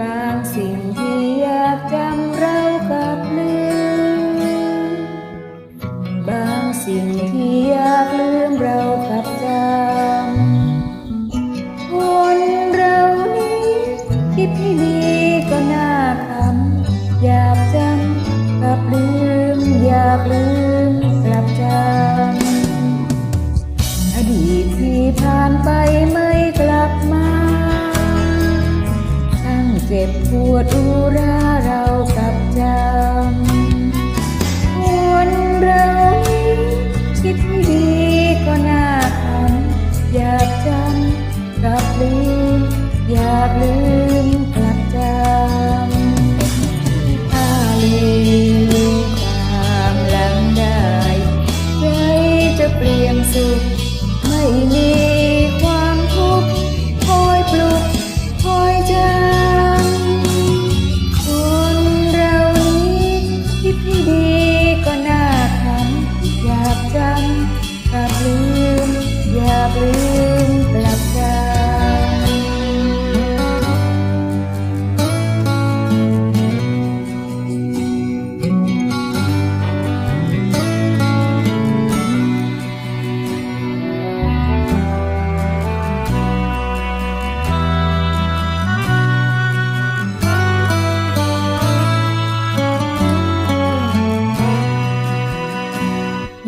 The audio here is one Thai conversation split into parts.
บางสิ่งที่ จ็บปวดอุราเรากับจำคนเรานี้คิดให้ดีก็น่าทำอยากจำกลับลืมอยากลืมกลับจำถ้าลืมความหลังได้ใจจะเปลี่ยนสุข ยากลืมกลับจำ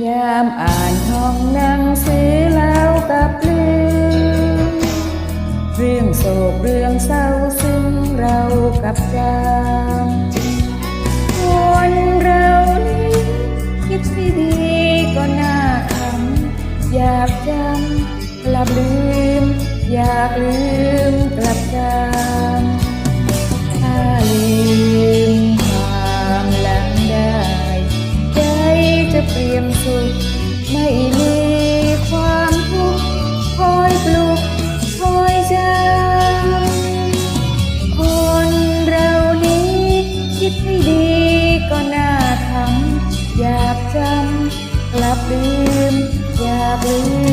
ยามอ่านท่องหนังสือ แล้วกับลืมเรื่องโศกเรื่องเศร้าซึ่งเรากับจำคนเรานี้คิดที่ดีก็น่าทำอยากจำกลับลืม อยากลืม traveling